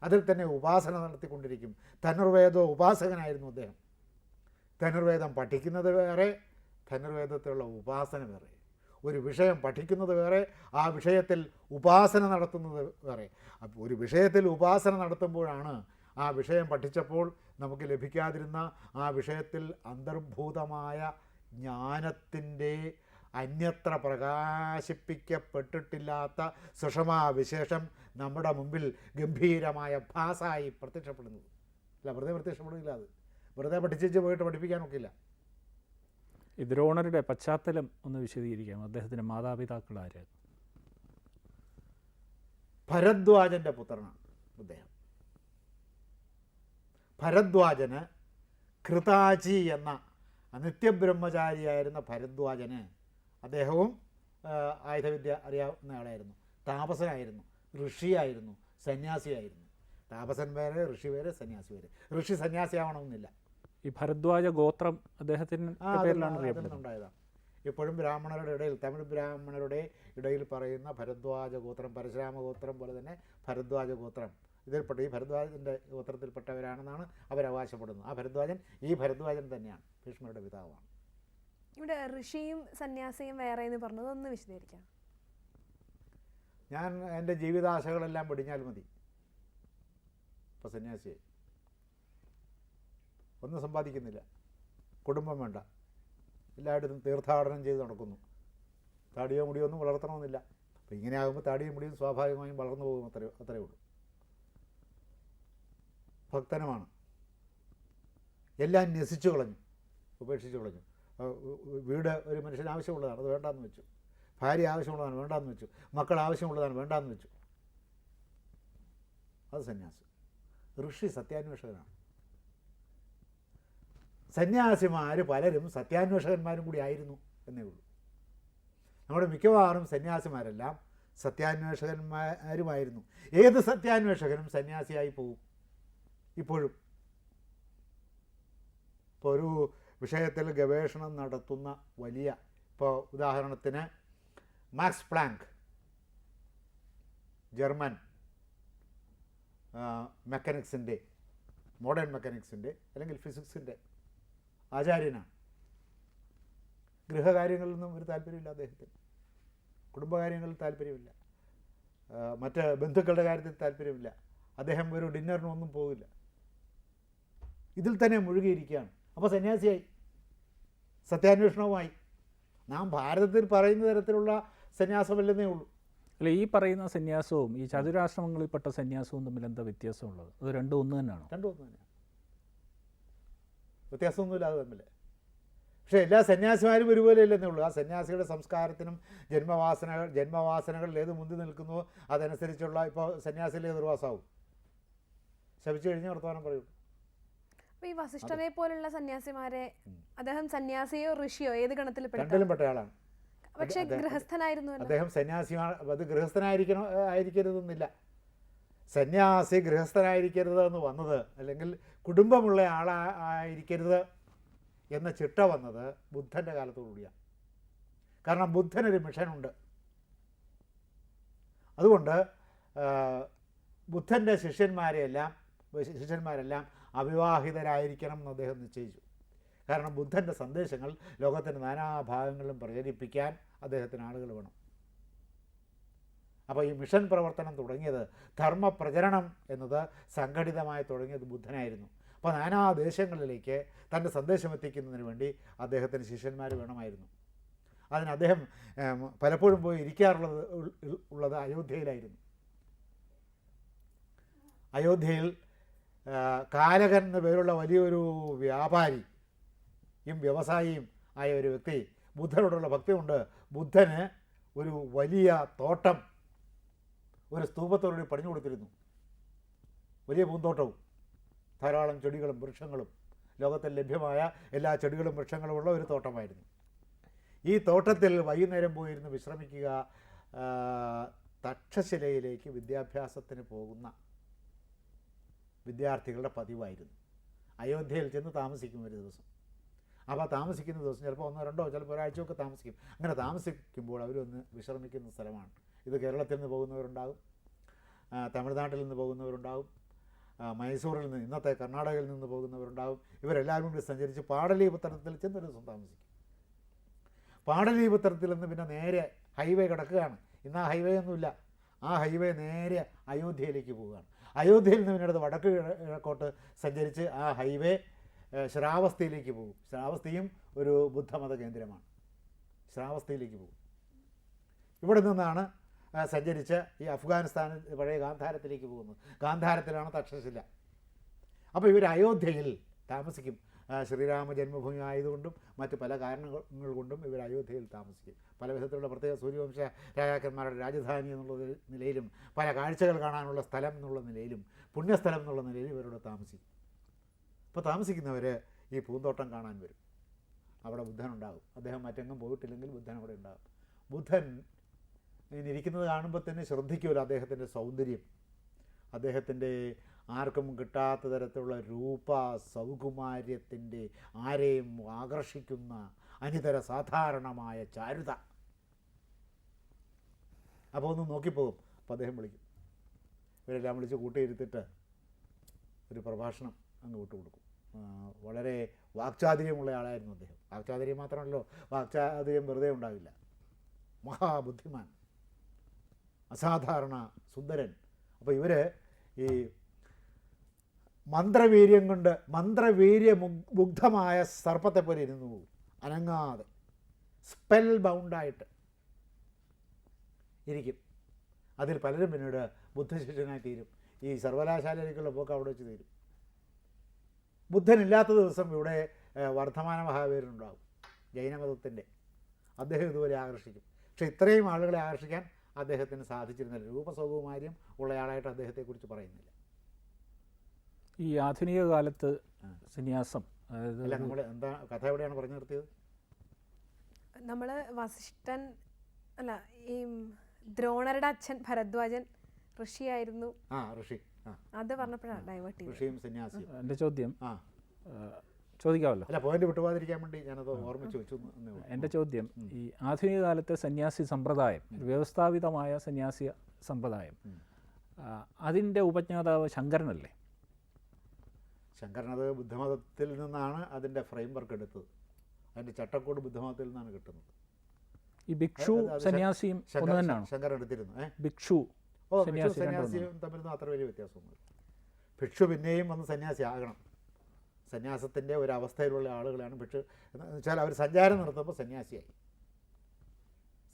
Speaker 1: അതിൽ തന്നെ ഉപാസന നടത്തിക്കൊണ്ടിരിക്കും. ധനുർവേദ ഉപാസകനായിരുന്നു അദ്ദേഹം. ധനുർവേദം പഠിക്കുന്നത് വേറെ ധനുർവേദത്തിലുള്ള ഉപാസന വേറെ. ഒരു വിഷയം പഠിക്കുന്നത് വേറെ ആ വിഷയത്തിൽ ഉപാസന നടത്തുന്നത് വേറെ. ഒരു വിഷയത്തിൽ ഉപാസന നടത്തുമ്പോഴാണ് ആ വിഷയം പഠിച്ചപ്പോൾ നമുക്ക് ലഭിക്കാതിരുന്ന ആ വിഷയത്തിൽ അന്തർഭൂതമായ ജ്ഞാനത്തിന്റെ അന്യത്ര പ്രകാശിപ്പിക്കപ്പെട്ടിട്ടില്ലാത്ത സുഷമാ വിശേഷം നമ്മുടെ മുമ്പിൽ ഗംഭീരമായ ഭാസായി പ്രത്യക്ഷപ്പെടുന്നത്. അല്ല വെറുതെ പ്രത്യക്ഷപ്പെടുന്നില്ല അത്. വെറുതെ പഠിച്ചു പോയിട്ട് പഠിപ്പിക്കാനൊക്കില്ല.
Speaker 3: ഈ ദ്രോണരുടെ പശ്ചാത്തലം ഒന്ന് വിശദീകരിക്കാം. അദ്ദേഹത്തിന്റെ മാതാപിതാക്കൾ ആര്?
Speaker 1: ഭരദ്വാജന്റെ പുത്രനാണ് അദ്ദേഹം. ഭരദ്വാജന് കൃതാചി എന്ന നിത്യബ്രഹ്മചാരിയായിരുന്ന ഭരദ്വാജന് അദ്ദേഹവും ആയുധവിദ്യ അറിയാവുന്ന ആളായിരുന്നു. താപസനായിരുന്നു. ഋഷിയായിരുന്നു. സന്യാസിയായിരുന്നു. താപസൻ പേര് ഋഷി പേര് സന്യാസി പേര്. ഋഷി സന്യാസിയാവണമെന്നില്ല.
Speaker 3: ഈ ഭരദ്വാജ ഗോത്രം അദ്ദേഹത്തിന്
Speaker 1: ഉണ്ടായതാണ്? ഇപ്പോഴും ബ്രാഹ്മണരുടെ ഇടയിൽ തമിഴ് ബ്രാഹ്മണരുടെ ഇടയിൽ പറയുന്ന ഭരദ്വാജ ഗോത്രം പരശുരാമ ഗോത്രം പോലെ തന്നെ ഭരദ്വാജ ഗോത്രം. ഇതിൽപ്പെട്ട ഈ ഭരദ്വാജന്റെ ഗോത്രത്തിൽപ്പെട്ടവരാണെന്നാണ് അവരവകാശപ്പെടുന്നത് ആ ഭരദ്വാജൻ ഈ ഭരദ്വാജൻ തന്നെയാണ് ഭീഷ്മരുടെ പിതാവാണ്.
Speaker 2: ഇവിടെ ഋഷിയും സന്യാസിയും വേറെ എന്ന് പറഞ്ഞത് ഒന്ന് വിശദീകരിക്കാം.
Speaker 1: ഞാൻ എന്റെ ജീവിതാശകളെല്ലാം വെടിഞ്ഞാൽ മതി. ഇപ്പോൾ സന്യാസിയെ ഒന്നും സമ്പാദിക്കുന്നില്ല. കുടുംബം വേണ്ട. എല്ലായിടത്തും തീർത്ഥാടനം ചെയ്ത് നടക്കുന്നു. താടിയോ മുടിയോ ഒന്നും വളർത്തണമെന്നില്ല. അപ്പോൾ ഇങ്ങനെ ആകുമ്പോൾ താടിയും മുടിയും സ്വാഭാവികമായും വളർന്നു പോകും അത്രേ അത്രേ ഉള്ളൂ. ഭക്തനമാണ്. എല്ലാം നശിച്ചു കളഞ്ഞു. ഉപേക്ഷിച്ചു കളഞ്ഞു. വീട് ഒരു മനുഷ്യന് ആവശ്യമുള്ളതാണ് അത് വേണ്ടാന്ന് വെച്ചു. ഭാര്യ ആവശ്യമുള്ളതാണ് വേണ്ടാന്ന് വെച്ചു. മക്കൾ ആവശ്യമുള്ളതാണ് വേണ്ടാന്ന് വെച്ചു. അത് സന്യാസം. ഋഷി സത്യാന്വേഷകനാണ്. സന്യാസിമാർ പലരും സത്യാന്വേഷകന്മാരും കൂടി ആയിരുന്നു എന്നേ ഉള്ളൂ. നമ്മുടെ മിക്കവാറും സന്യാസിമാരെല്ലാം സത്യാന്വേഷകന്മാരുമായിരുന്നു. ഏത് സത്യാന്വേഷകനും സന്യാസിയായി പോകും ഇപ്പോഴും. ഇപ്പോൾ ഒരു വിഷയത്തിൽ ഗവേഷണം നടത്തുന്ന വലിയ ഇപ്പോൾ ഉദാഹരണത്തിന് മാക്സ് പ്ലാങ്ക് ജർമ്മൻ മെക്കാനിക്സിന്റെ മോഡേൺ മെക്കാനിക്സിന്റെ അല്ലെങ്കിൽ ഫിസിക്സിന്റെ ആചാര്യനാണ്. ഗൃഹകാര്യങ്ങളിലൊന്നും ഒരു താല്പര്യമില്ല അദ്ദേഹത്തിന്. കുടുംബകാര്യങ്ങളിൽ താല്പര്യമില്ല. മറ്റ് ബന്ധുക്കളുടെ കാര്യത്തിൽ താല്പര്യമില്ല. അദ്ദേഹം ഒരു ഡിന്നറിനൊന്നും പോകില്ല. ഇതിൽ തന്നെ മുഴുകിയിരിക്കുകയാണ്. അപ്പോൾ സന്യാസിയായി. സത്യാന്വേഷണവുമായി. നാം ഭാരതത്തിൽ പറയുന്ന തരത്തിലുള്ള സന്യാസമല്ലെന്നേ ഉള്ളൂ.
Speaker 3: അല്ല ഈ പറയുന്ന സന്യാസവും ഈ ചതുരാശ്രമങ്ങളിൽപ്പെട്ട സന്യാസവും തമ്മിൽ എന്താ വ്യത്യാസമുള്ളത്? അത് രണ്ടും ഒന്ന് തന്നെയാണോ?
Speaker 1: രണ്ടും ഒന്ന് തന്നെയാണ്. വ്യത്യാസമൊന്നുമില്ല അത് തമ്മിൽ പക്ഷേ എല്ലാ സന്യാസിമാരും ഒരുപോലെ ഇല്ലെന്നേ ഉള്ളൂ. ആ സന്യാസിയുടെ സംസ്കാരത്തിനും ജന്മവാസനകൾ ജന്മവാസനകളിൽ ഏത് മുന്തി നിൽക്കുന്നുവോ അതനുസരിച്ചുള്ള ഇപ്പോൾ സന്യാസിയിലെ ദുർവാസാവും ശപിച്ചു കഴിഞ്ഞാൽ വർത്തമാനം പറയും.
Speaker 2: ഈ വസിഷ്ഠനെ പോലുള്ള സന്യാസിമാരെ അദ്ദേഹം സന്യാസിയോ ഋഷിയോ ഏത് ഗണത്തിൽ
Speaker 1: രണ്ടിലും
Speaker 2: പക്ഷേ ഗൃഹസ്ഥനായിരുന്നു
Speaker 1: അദ്ദേഹം സന്യാസി അത് ഗൃഹസ്ഥനായിരിക്കണം ആയിരിക്കരുതെന്നില്ല. സന്യാസി ഗൃഹസ്ഥനായിരിക്കരുത് എന്ന് വന്നത് അല്ലെങ്കിൽ കുടുംബമുള്ള ആളാ ആയിരിക്കരുത് എന്ന ചിട്ട വന്നത് ബുദ്ധന്റെ കാലത്തോടുകൂടിയാണ് കാരണം ബുദ്ധനൊരു മിഷനുണ്ട്. അതുകൊണ്ട് ബുദ്ധന്റെ ശിഷ്യന്മാരെയെല്ലാം ശിഷ്യന്മാരെല്ലാം അവിവാഹിതരായിരിക്കണം എന്ന് അദ്ദേഹം നിശ്ചയിച്ചു. കാരണം ബുദ്ധന്റെ സന്ദേശങ്ങൾ ലോകത്തിന്റെ നാനാഭാഗങ്ങളിലും പ്രചരിപ്പിക്കാൻ അദ്ദേഹത്തിന് ആളുകൾ വേണം. അപ്പോൾ ഈ മിഷൻ പ്രവർത്തനം തുടങ്ങിയത് ധർമ്മ പ്രചരണം എന്നത് സംഘടിതമായി തുടങ്ങിയത് ബുദ്ധനായിരുന്നു. അപ്പോൾ നാനാ ദേശങ്ങളിലേക്ക് തന്റെ സന്ദേശം എത്തിക്കുന്നതിന് വേണ്ടി അദ്ദേഹത്തിന് ശിഷ്യന്മാർ വേണമായിരുന്നു. അതിന് അദ്ദേഹം പലപ്പോഴും പോയി ഇരിക്കാറുള്ളത് ഉള്ളത് അയോധ്യയിലായിരുന്നു. അയോധ്യയിൽ കാലകൻ എന്ന പേരുള്ള വലിയൊരു വ്യാപാരിയും വ്യവസായിയും ആയ ഒരു വ്യക്തി ബുദ്ധനോടുള്ള ഭക്തിയുണ്ട്. ബുദ്ധന് ഒരു വലിയ തോട്ടം ഒരു സ്തൂപത്തോടുകൂടി പണിഞ്ഞു കൊടുത്തിരുന്നു. വലിയ പൂന്തോട്ടവും ധാരാളം ചെടികളും വൃക്ഷങ്ങളും. ലോകത്തിൽ ലഭ്യമായ എല്ലാ ചെടികളും വൃക്ഷങ്ങളും ഉള്ള ഒരു തോട്ടമായിരുന്നു. ഈ തോട്ടത്തിൽ വൈകുന്നേരം പോയിരുന്ന് വിശ്രമിക്കുക തക്ഷശിലയിലേക്ക് വിദ്യാഭ്യാസത്തിന് പോകുന്ന വിദ്യാർത്ഥികളുടെ പതിവായിരുന്നു. അയോധ്യയിൽ ചെന്ന് താമസിക്കും ഒരു ദിവസം. അപ്പോൾ താമസിക്കുന്ന ദിവസം ചിലപ്പോൾ ഒന്നോ രണ്ടോ ചിലപ്പോൾ ഒരാഴ്ചയൊക്കെ താമസിക്കും. അങ്ങനെ താമസിക്കുമ്പോൾ അവരൊന്ന് വിശ്രമിക്കുന്ന സ്ഥലമാണ്. ഇത് കേരളത്തിൽ നിന്ന് പോകുന്നവരുണ്ടാകും. തമിഴ്നാട്ടിൽ നിന്ന് പോകുന്നവരുണ്ടാകും. മൈസൂരിൽ നിന്ന് ഇന്നത്തെ കർണാടകയിൽ നിന്ന് പോകുന്നവരുണ്ടാകും. ഇവരെല്ലാവരും കൂടി സഞ്ചരിച്ച് പാടലീപുത്തരത്തിൽ ചെന്നൊരു ദിവസം താമസിക്കും. പാടലീപുത്തരത്തിൽ നിന്ന് പിന്നെ നേരെ ഹൈവേ കിടക്കുകയാണ്. ഇന്ന് ആ ഹൈവേ ഒന്നുമില്ല. ആ ഹൈവേ നേരെ അയോധ്യയിലേക്ക് പോവുകയാണ്. അയോധ്യയിൽ നിന്ന് പിന്നീട് വടക്ക് കിഴ- കിഴക്കോട്ട് സഞ്ചരിച്ച് ആ ഹൈവേ ശ്രാവസ്ഥയിലേക്ക് പോകും. ശ്രാവസ്തിയും ഒരു ബുദ്ധമത കേന്ദ്രമാണ്. ശ്രാവസ്തിയിലേക്ക് പോകും. ഇവിടെ നിന്നാണ് സഞ്ചരിച്ച് ഈ അഫ്ഗാനിസ്ഥാനിൽ പഴയ ഗാന്ധാരത്തിലേക്ക് പോകുന്നത്. ഗാന്ധാരത്തിലാണ് തക്ഷശില. അപ്പോൾ ഇവർ അയോധ്യയിൽ താമസിക്കും. ശ്രീരാമ ജന്മഭൂമി ആയതുകൊണ്ടും മറ്റ് പല കാരണങ്ങൾ കൊണ്ടും ഇവർ അയോധ്യയിൽ താമസിക്കും. പല വിധത്തിലുള്ള പ്രത്യേക സൂര്യവംശ രാജാക്കന്മാരുടെ രാജധാനി എന്നുള്ള നിലയിലും പല കാഴ്ചകൾ കാണാനുള്ള സ്ഥലം എന്നുള്ള നിലയിലും പുണ്യസ്ഥലം എന്നുള്ള നിലയിലും ഇവരോട് താമസിക്കും. അപ്പോൾ താമസിക്കുന്നവർ ഈ പൂന്തോട്ടം കാണാൻ വരും. അവിടെ ബുദ്ധനുണ്ടാകും അദ്ദേഹം മറ്റെങ്ങും പോയിട്ടില്ലെങ്കിൽ ബുദ്ധൻ അവിടെ ഉണ്ടാകും. ബുദ്ധൻ ഇരിക്കുന്നത് കാണുമ്പോൾ തന്നെ ശ്രദ്ധിക്കുമല്ലോ അദ്ദേഹത്തിന്റെ സൗന്ദര്യം. അദ്ദേഹത്തിന്റെ ആർക്കും കിട്ടാത്ത തരത്തിലുള്ള രൂപ സൗകുമാര്യത്തിന്റെ ആരെയും ആകർഷിക്കുന്ന അനിതര സാധാരണമായ ചാരുത. അപ്പോൾ ഒന്ന് നോക്കിപ്പോകും. അപ്പോൾ അദ്ദേഹം വിളിക്കും. ഇവരെല്ലാം വിളിച്ച് കൂട്ടിയിരുത്തിട്ട് ഒരു പ്രഭാഷണം അങ്ങ് വിട്ടുകൊടുക്കും. വളരെ വാക്ചാതുര്യമുള്ള ആളായിരുന്നു അദ്ദേഹം. വാക്ചാതുര്യം മാത്രമല്ലോ വാക്ചാതുര്യം വെറുതെ ഉണ്ടാവില്ല. മഹാബുദ്ധിമാൻ അസാധാരണ സുന്ദരൻ. അപ്പോൾ ഇവർ ഈ മന്ത്രവീര്യം കൊണ്ട് മന്ത്രവീര്യ മുഗ്- മുഗ്ധമായ സർപ്പത്തെ പോലെ ഇരുന്നു പോകും. അനങ്ങാതെ. സ്പെൽ ബൗണ്ടായിട്ട് ഇരിക്കും. അതിൽ പലരും പിന്നീട് ബുദ്ധശിഷ്യനായി തീരും. ഈ സർവകലാശാലയിലേക്കുള്ള പോക്ക് അവിടെ വെച്ച് തീരും. ബുദ്ധനില്ലാത്ത ദിവസം ഇവിടെ വർദ്ധമാന മഹാവീരനുണ്ടാകും ജൈനമതത്തിന്റെ. അദ്ദേഹം ഇതുപോലെ ആകർഷിക്കും. പക്ഷേ ഇത്രയും ആളുകളെ ആകർഷിക്കാൻ അദ്ദേഹത്തിന് സാധിച്ചിരുന്നില്ല. രൂപസൗകുമാര്യം ഉള്ളയാളായിട്ട് അദ്ദേഹത്തെക്കുറിച്ച് പറയുന്നില്ല.
Speaker 3: ഈ ആധുനിക കാലത്ത് സന്യാസം അതായത്
Speaker 1: അല്ല നമ്മൾ എന്താ കഥ എവിടെയാണ് പറഞ്ഞു നിർത്തിയത്?
Speaker 2: നമ്മൾ വസിഷ്ഠൻ അല്ല ഈ ദ്രോണരുടെ അച്ഛൻ ഭരദ്വാജൻ ഋഷിയായിരുന്നു.
Speaker 1: ആ ഋഷി ആ.
Speaker 2: അത് പറഞ്ഞപ്പോഴാണ് ഡൈവേർട്ട് ചെയ്തത്.
Speaker 1: ഋഷിയും സന്യാസിയും.
Speaker 3: എന്റെ ചോദ്യം
Speaker 1: ആ.
Speaker 3: ചോദിക്കാമല്ലോ?
Speaker 1: അല്ല പോയിന്റ് വിട്ടുപോകാതിരിക്കാൻ വേണ്ടി ഞാനത് ഓർമ്മിച്ച് വെച്ചു എന്നേ
Speaker 3: എന്റെ ചോദ്യം ഈ ആധുനിക കാലത്തെ സന്യാസി സമ്പ്രദായം വ്യവസ്ഥാപിതമായ സന്യാസി സമ്പ്രദായം. അതിന്റെ ഉപജ്ഞാതാവ് ശങ്കരനല്ലേ?
Speaker 1: ശങ്കരനത് ബുദ്ധമതത്തിൽ നിന്നാണ് അതിന്റെ ഫ്രെയിം വർക്ക് എടുത്തത്. അതിന്റെ ചട്ടക്കൂട് ബുദ്ധമതത്തിൽ നിന്നാണ് കിട്ടുന്നത്.
Speaker 3: ഈ ഭിക്ഷു സന്യാസിയും ഒന്ന്
Speaker 1: ശങ്കരൻ ശങ്കരൻ എടുത്തിരുന്നു. ഏഹ്
Speaker 3: ഭിക്ഷു
Speaker 1: ഓ ഭിക്ഷു സന്യാസിയും തമ്മിലൊന്നും അത്ര വലിയ വ്യത്യാസമൊന്നുമില്ല. ഭിക്ഷു പിന്നെയും വന്ന് സന്യാസി ആകണം. സന്യാസത്തിന്റെ ഒരു അവസ്ഥയിലുള്ള ആളുകളാണ് ഭിക്ഷു എന്ന് വെച്ചാൽ അവർ സഞ്ചാരം നടത്തുമ്പോൾ സന്യാസിയായി.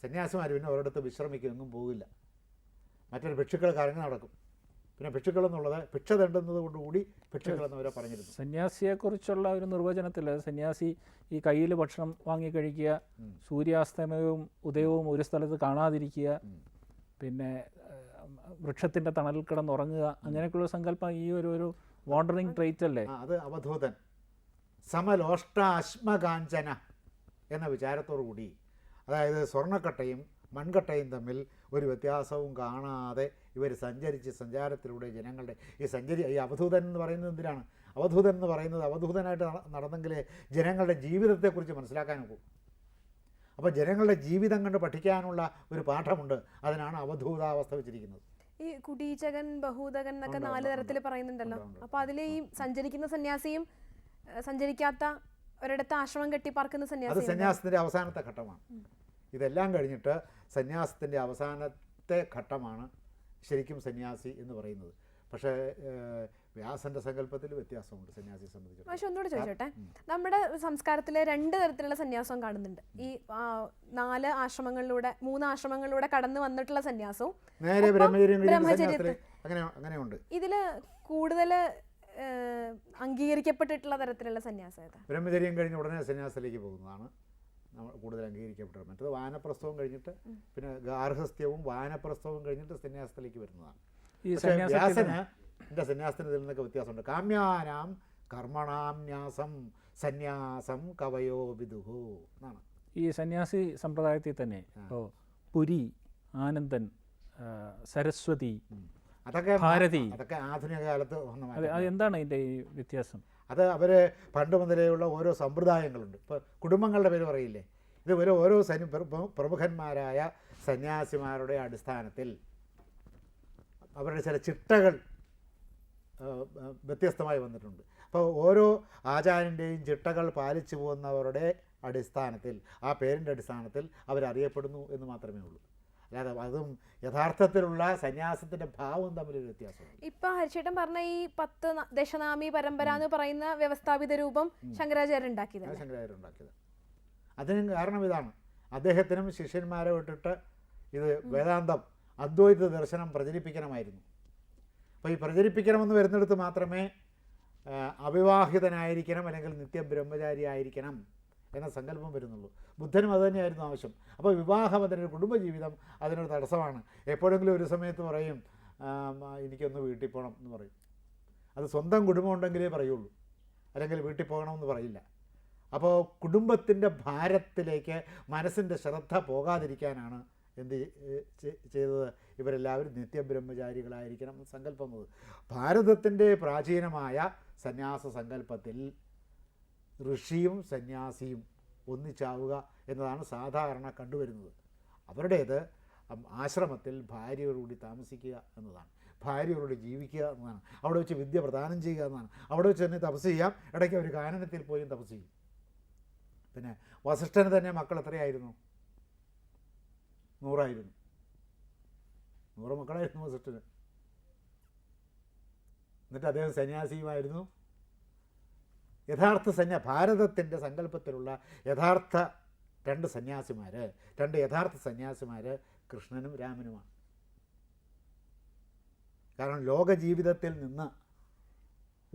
Speaker 1: സന്യാസിമാർ പിന്നെ ഒരിടത്ത് വിശ്രമിക്കുകയൊന്നും പോകില്ല. മറ്റൊരു ഭിക്ഷുക്കൾ കറങ്ങി നടക്കും. പിന്നെ ഭിക്ഷുക്കൾ എന്നുള്ളത് ഭിക്ഷ തേണ്ടുന്നത് കൊണ്ടുകൂടി ഭിക്ഷുക്കൾ എന്നവരെ പറഞ്ഞിരുന്നു.
Speaker 3: സന്യാസിയെക്കുറിച്ചുള്ള ഒരു നിർവചനത്തിൽ സന്യാസി ഈ കയ്യിൽ ഭക്ഷണം വാങ്ങി കഴിക്കുക. സൂര്യാസ്തമയവും ഉദയവും ഒരു സ്ഥലത്ത് കാണാതിരിക്കുക പിന്നെ വൃക്ഷത്തിന്റെ തണലിൽ കിടന്നുറങ്ങുക അങ്ങനെയൊക്കെയുള്ള സങ്കല്പം ഈ ഒരു ഒരു വാണ്ടറിങ് ട്രേറ്റ് അല്ലേ?
Speaker 1: അത് അവധൂതൻ. സമലോഷ്ടാശ്മകാഞ്ചന എന്ന വിചാരത്തോടു കൂടി അതായത് സ്വർണക്കട്ടയും മൺകട്ടയും തമ്മിൽ ഒരു വ്യത്യാസവും കാണാതെ ഇവർ സഞ്ചരിച്ച് സഞ്ചാരത്തിലൂടെ ജനങ്ങളുടെ ഈ സഞ്ചരി ഈ അവധൂതൻ എന്ന് പറയുന്നത് എന്തിനാണ്? അവധൂതൻ എന്ന് പറയുന്നത് അവധൂതനായിട്ട് നട- നടന്നെങ്കിലേ ജനങ്ങളുടെ ജീവിതത്തെക്കുറിച്ച് മനസ്സിലാക്കാൻ ഒക്കൂ അപ്പോൾ ജനങ്ങളുടെ ജീവിതം കണ്ട് പഠിക്കാനുള്ള ഒരു പാഠമുണ്ട്. അതിനാണ് അവധൂതാവസ്ഥ വെച്ചിരിക്കുന്നത്.
Speaker 2: ഈ കുടീചകൻ ബഹൂതകൻ എന്നൊക്കെ നാല് തരത്തിൽ പറയുന്നുണ്ടല്ലോ.
Speaker 1: അപ്പോൾ
Speaker 2: അപ്പൊ അതിൽ ഈ സഞ്ചരിക്കുന്ന സന്യാസിയും സഞ്ചരിക്കാത്ത ഒരിടത്ത് ആശ്രമം കെട്ടി
Speaker 1: പാർക്കുന്ന
Speaker 2: സന്യാസി
Speaker 1: സന്യാസത്തിന്റെ അവസാനത്തെ ഘട്ടമാണ്. ഇതെല്ലാം കഴിഞ്ഞിട്ട് സന്യാസത്തിന്റെ അവസാനത്തെ ഘട്ടമാണ് ശരിക്കും സന്യാസി എന്ന് പറയുന്നത്. പക്ഷേ വ്യാസന്റെ സങ്കല്പത്തിൽ വ്യത്യാസമുണ്ട് സന്യാസിയെ സംബന്ധിച്ച്
Speaker 2: പക്ഷെ ഒന്നുകൂടെ ചോദിച്ചോട്ടെ. നമ്മുടെ സംസ്കാരത്തിലെ രണ്ട് തരത്തിലുള്ള സന്യാസവും കാണുന്നുണ്ട്. ഈ നാല് ആശ്രമങ്ങളിലൂടെ മൂന്ന് ആശ്രമങ്ങളിലൂടെ കടന്നു വന്നിട്ടുള്ള സന്യാസവും
Speaker 1: നേരെ
Speaker 2: ബ്രഹ്മചര്യത്തിൽ-
Speaker 1: അങ്ങനെ അങ്ങനെയുണ്ട്.
Speaker 2: ഇതിൽ കൂടുതൽ അംഗീകരിക്കപ്പെട്ടിട്ടുള്ള തരത്തിലുള്ള സന്യാസം
Speaker 1: ബ്രഹ്മചര്യം കഴിഞ്ഞ് ഉടനെ സന്യാസത്തിലേക്ക് പോകുന്നതാണ്. കൂടുതൽ അംഗീകരിക്കപ്പെട്ടത് മറ്റത് വാനപ്രസ്ഥവും കഴിഞ്ഞിട്ട് പിന്നെ ഗാർഹസ്ഥ്യവും വാനപ്രസ്ഥവും കഴിഞ്ഞിട്ട് സന്യാസത്തിലേക്ക് വരുന്നതാണ്.
Speaker 3: ഈ
Speaker 1: വ്യാസന് എന്റെ സന്യാസത്തിന് ഇതിൽ നിന്നൊക്കെ വ്യത്യാസമുണ്ട്. കാമ്യാനാം കർമ്മണാന്യാസം സന്യാസം കവയോ വിദുഹു എന്നാണ്.
Speaker 3: ഈ സന്യാസി സമ്പ്രദായത്തിൽ തന്നെ ഇപ്പോൾ പുരി ആനന്ദൻ സരസ്വതി
Speaker 1: അതൊക്കെ
Speaker 3: ഭാരതി.
Speaker 1: അതൊക്കെ ആധുനിക കാലത്ത്.
Speaker 3: എന്താണ് ഇതിന്റെ ഈ വ്യത്യാസം?
Speaker 1: അത് അവർ പണ്ട് മുതലേയുള്ള ഓരോ സമ്പ്രദായങ്ങളുണ്ട്. ഇപ്പോൾ കുടുംബങ്ങളുടെ പേര് പറയില്ലേ? ഇത് ഒരു ഓരോ സനി പ്രമുഖന്മാരായ സന്യാസിമാരുടെ അടിസ്ഥാനത്തിൽ അവരുടെ ചില ചിട്ടകൾ വ്യത്യസ്തമായി വന്നിട്ടുണ്ട്. അപ്പോൾ ഓരോ ആചാര്യന്റെയും ചിട്ടകൾ പാലിച്ചു പോകുന്നവരുടെ അടിസ്ഥാനത്തിൽ ആ പേരിന്റെ അടിസ്ഥാനത്തിൽ അവരറിയപ്പെടുന്നു എന്ന് മാത്രമേ ഉള്ളൂ. അല്ലാതെ അതും യഥാർത്ഥത്തിലുള്ള സന്യാസത്തിന്റെ ഭാവം തമ്മിലൊരു വ്യത്യാസമുണ്ട്.
Speaker 2: ഇപ്പൊ ഹരിച്ചേട്ടൻ പറഞ്ഞ ഈ പത്ത് ദശനാമി പരമ്പര എന്ന് പറയുന്ന വ്യവസ്ഥാപിത രൂപം ശങ്കരാചാര്യ ഉണ്ടാക്കിയതല്ലേ
Speaker 1: അത് ശങ്കരാചാര്യ ഉണ്ടാക്കിയത് അതിനും കാരണം ഇതാണ്. അദ്ദേഹത്തിനും ശിഷ്യന്മാരെ വിട്ടിട്ട് ഇത് വേദാന്തം അദ്വൈത ദർശനം പ്രചരിപ്പിക്കണമായിരുന്നു. അപ്പോൾ ഈ പ്രചരിപ്പിക്കണമെന്ന് വരുന്നിടത്ത് മാത്രമേ അവിവാഹിതനായിരിക്കണം അല്ലെങ്കിൽ നിത്യബ്രഹ്മചാരി ആയിരിക്കണം എന്ന സങ്കല്പം വരുന്നുള്ളൂ. ബുദ്ധനും അത് തന്നെയായിരുന്നു ആവശ്യം. അപ്പോൾ വിവാഹം അതിനൊരു കുടുംബജീവിതം അതിനൊരു തടസ്സമാണ്. എപ്പോഴെങ്കിലും ഒരു സമയത്ത് പറയും എനിക്കൊന്ന് വീട്ടിൽ പോകണം എന്ന് പറയും. അത് സ്വന്തം കുടുംബം ഉണ്ടെങ്കിലേ പറയുള്ളൂ. അല്ലെങ്കിൽ വീട്ടിൽ പോകണമെന്ന് പറയില്ല. അപ്പോൾ കുടുംബത്തിന്റെ ഭാരത്തിലേക്ക് മനസ്സിന്റെ ശ്രദ്ധ പോകാതിരിക്കാനാണ് എന്ത് ചെയ്തത്. ഇവരെല്ലാവരും നിത്യബ്രഹ്മചാരികളായിരിക്കണം സങ്കല്പം ഭാരതത്തിന്റെ പ്രാചീനമായ സന്യാസ സങ്കല്പത്തിൽ ഋഷിയും സന്യാസിയും ഒന്നിച്ചാവുക എന്നതാണ് സാധാരണ കണ്ടുവരുന്നത്. അവരുടേത് ആശ്രമത്തിൽ ഭാര്യയോടുകൂടി താമസിക്കുക എന്നതാണ്. ഭാര്യയോട് ജീവിക്കുക എന്നതാണ്. അവിടെ വെച്ച് വിദ്യ പ്രദാനം ചെയ്യുക എന്നതാണ്. അവിടെ വെച്ച് തന്നെ തപസ് ചെയ്യാം. ഇടയ്ക്ക് അവർ കാനനത്തിൽ പോയും തപസ് ചെയ്യും. പിന്നെ വസിഷ്ഠന് തന്നെ മക്കൾ എത്രയായിരുന്നു? നൂറായിരുന്നു. നൂറ് മക്കളായിരുന്നു വസിഷ്ഠന്. എന്നിട്ട് അദ്ദേഹം സന്യാസിയുമായിരുന്നു. യഥാർത്ഥ സന്യാ ഭാരതത്തിന്റെ സങ്കല്പത്തിലുള്ള യഥാർത്ഥ രണ്ട് സന്യാസിമാർ രണ്ട് യഥാർത്ഥ സന്യാസിമാർ കൃഷ്ണനും രാമനുമാണ്. കാരണം ലോക ജീവിതത്തിൽ നിന്ന്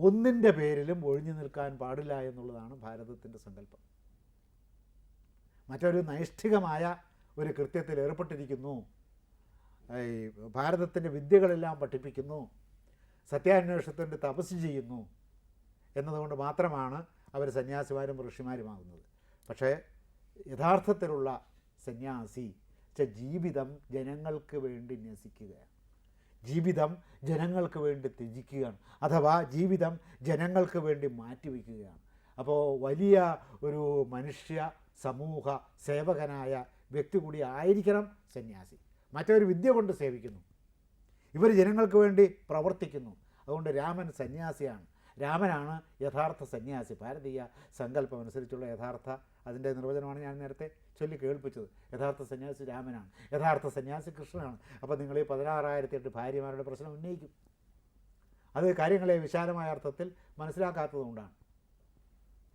Speaker 1: ഒന്നിന്റെ പേരിലും ഒഴിഞ്ഞു നിൽക്കാൻ പാടില്ല എന്നുള്ളതാണ് ഭാരതത്തിന്റെ സങ്കല്പം. മറ്റൊരു നൈഷ്ഠികമായ ഒരു കൃത്യത്തിൽ ഏർപ്പെട്ടിരിക്കുന്നു. ഈ ഭാരതത്തിന്റെ വിദ്യകളെല്ലാം പഠിപ്പിക്കുന്നു. സത്യാന്വേഷണത്തിന്റെ തപസ് ചെയ്യുന്നു. എന്നതുകൊണ്ട് മാത്രമാണ് അവർ സന്യാസിമാരും ഋഷിമാരുമാകുന്നത്. പക്ഷേ യഥാർത്ഥത്തിലുള്ള സന്യാസി ജീവിതം ജനങ്ങൾക്ക് വേണ്ടി ന്യസിക്കുകയാണ്. ജീവിതം ജനങ്ങൾക്ക് വേണ്ടി ത്യജിക്കുകയാണ്. അഥവാ ജീവിതം ജനങ്ങൾക്ക് വേണ്ടി മാറ്റിവെക്കുകയാണ്. അപ്പോൾ വലിയ ഒരു മനുഷ്യ സമൂഹ സേവകനായ വ്യക്തി കൂടി ആയിരിക്കണം സന്യാസി. മറ്റൊരു വിദ്യ കൊണ്ട് സേവിക്കുന്നു. ഇവർ ജനങ്ങൾക്ക് വേണ്ടി പ്രവർത്തിക്കുന്നു. അതുകൊണ്ട് രാമൻ സന്യാസിയാണ്. രാമനാണ് യഥാർത്ഥ സന്യാസി. ഭാരതീയ സങ്കല്പം അനുസരിച്ചുള്ള യഥാർത്ഥ അതിന്റെ നിർവചനമാണ് ഞാൻ നേരത്തെ ചൊല്ലി കേൾപ്പിച്ചത്. യഥാർത്ഥ സന്യാസി രാമനാണ്. യഥാർത്ഥ സന്യാസി കൃഷ്ണനാണ്. അപ്പോൾ നിങ്ങൾ ഈ പതിനാറായിരത്തി എട്ട് ഭാര്യമാരുടെ പ്രശ്നം ഉന്നയിക്കും. അത് കാര്യങ്ങളെ വിശാലമായ അർത്ഥത്തിൽ മനസ്സിലാക്കാത്തതുകൊണ്ടാണ്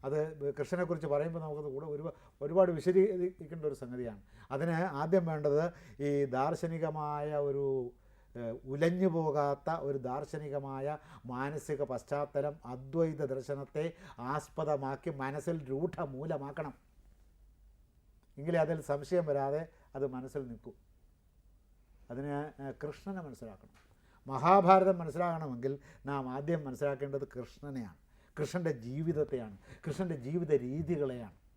Speaker 1: അത് കൃഷ്ണനെക്കുറിച്ച് പറയുമ്പോൾ നമുക്കത് കൂടെ ഒരുപാട് ഒരുപാട് വിശദീകരിക്കേണ്ട ഒരു സംഗതിയാണ്. അതിന് ആദ്യം വേണ്ടത് ഈ ദാർശനികമായ ഒരു ഉലഞ്ഞു പോകാത്ത ഒരു ദാർശനികമായ മാനസിക പശ്ചാത്തലം അദ്വൈത ദർശനത്തെ ആസ്പദമാക്കി മനസ്സിൽ രൂഢമൂലമാക്കണം. എങ്കിലേ അതിൽ സംശയം വരാതെ അത് മനസ്സിൽ നിൽക്കും. അതിന് കൃഷ്ണനെ മനസ്സിലാക്കണം. മഹാഭാരതം മനസ്സിലാകണമെങ്കിൽ നാം ആദ്യം മനസ്സിലാക്കേണ്ടത് കൃഷ്ണനെയാണ്. കൃഷ്ണന്റെ ജീവിതത്തെയാണ്. കൃഷ്ണന്റെ ജീവിത രീതികളെയാണ്.